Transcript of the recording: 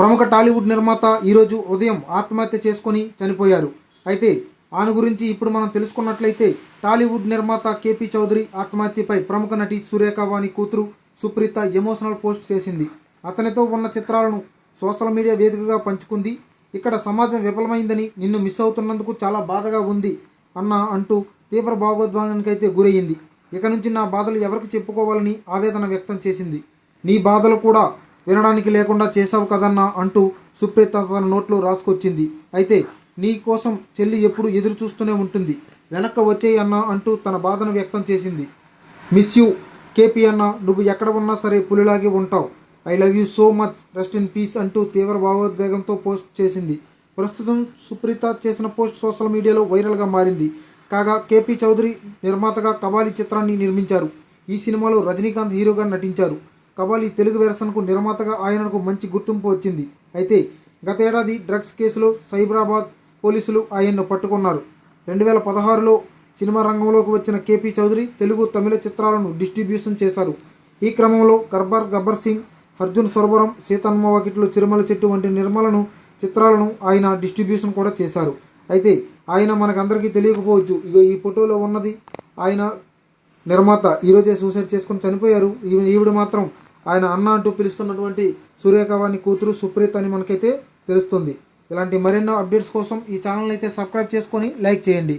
ప్రముఖ టాలీవుడ్ నిర్మాత ఈరోజు ఉదయం ఆత్మహత్య చేసుకొని చనిపోయారు. అయితే ఆయన గురించి ఇప్పుడు మనం తెలుసుకున్నట్లయితే టాలీవుడ్ నిర్మాత కేపీ చౌదరి ఆత్మహత్యపై ప్రముఖ నటి సురేఖ వాణి కూతురు సుప్రీత ఎమోషనల్ పోస్ట్ చేసింది. అతనితో ఉన్న చిత్రాలను సోషల్ మీడియా వేదికగా పంచుకుంది. ఇక్కడ సమాజం విఫలమైందని నిన్ను మిస్ అవుతున్నందుకు చాలా బాధగా ఉంది అన్న అంటూ తీవ్ర భాగోద్వాగానికైతే గురయ్యింది ఇక నుంచి నా బాధలు ఎవరికి చెప్పుకోవాలని ఆవేదన వ్యక్తం చేసింది. నీ బాధలు కూడా వినడానికి లేకుండా చేశావు కదన్నా అంటూ సుప్రీత తన నోట్లో రాసుకొచ్చింది. అయితే నీ కోసం చెల్లి ఎప్పుడు ఎదురు చూస్తూనే ఉంటుంది. వెనక్కి వచ్చేయి అన్నా అంటూ తన బాధను వ్యక్తం చేసింది. మిస్ యూ కేపీ అన్న నువ్వు ఎక్కడ ఉన్నా సరే పులిలాగే ఉంటావు. I love you so much rest in peace అంటూ తీవ్ర భావోద్వేగంతో పోస్ట్ చేసింది. ప్రస్తుతం సుప్రీత చేసిన పోస్ట్ సోషల్ మీడియాలో వైరల్గా మారింది. కాగా కేపీ చౌదరి నిర్మాతగా కబాలి చిత్రాన్ని నిర్మించారు. ఈ సినిమాలో రజనీకాంత్ హీరోగా నటించారు. కబాలి తెలుగు వెర్షన్కు నిర్మాతగా ఆయనకు మంచి గుర్తింపు వచ్చింది. అయితే గత ఏడాది డ్రగ్స్ కేసులో సైబరాబాద్ పోలీసులు ఆయన్ను పట్టుకున్నారు. రెండు వేల పదహారులో సినిమా రంగంలోకి వచ్చిన కేపీ చౌదరి తెలుగు తమిళ చిత్రాలను డిస్ట్రిబ్యూషన్ చేశారు. ఈ క్రమంలో గర్బర్ గబ్బర్ సింగ్ అర్జున్ సొరబరం సీతమ్మ వాకిట్లో చిరుమల చెట్టు వంటి నిర్మలను చిత్రాలను ఆయన డిస్ట్రిబ్యూషన్ కూడా చేశారు. అయితే ఆయన మనకందరికీ తెలియకపోవచ్చు ఇగో ఈ ఫోటోలో ఉన్నది ఆయన నిర్మాత. ఈరోజే సూసైడ్ చేసుకుని చనిపోయారు. ఈవిడ మాత్రం ఆయన అన్న అంటూ పిలుస్తున్నటువంటి సూర్యకవాణి కూతురు సుప్రీత్ అని మనకైతే తెలుస్తుంది. ఇలాంటి మరెన్నో అప్డేట్స్ కోసం ఈ ఛానల్ అయితే సబ్స్క్రైబ్ చేసుకొని లైక్ చేయండి.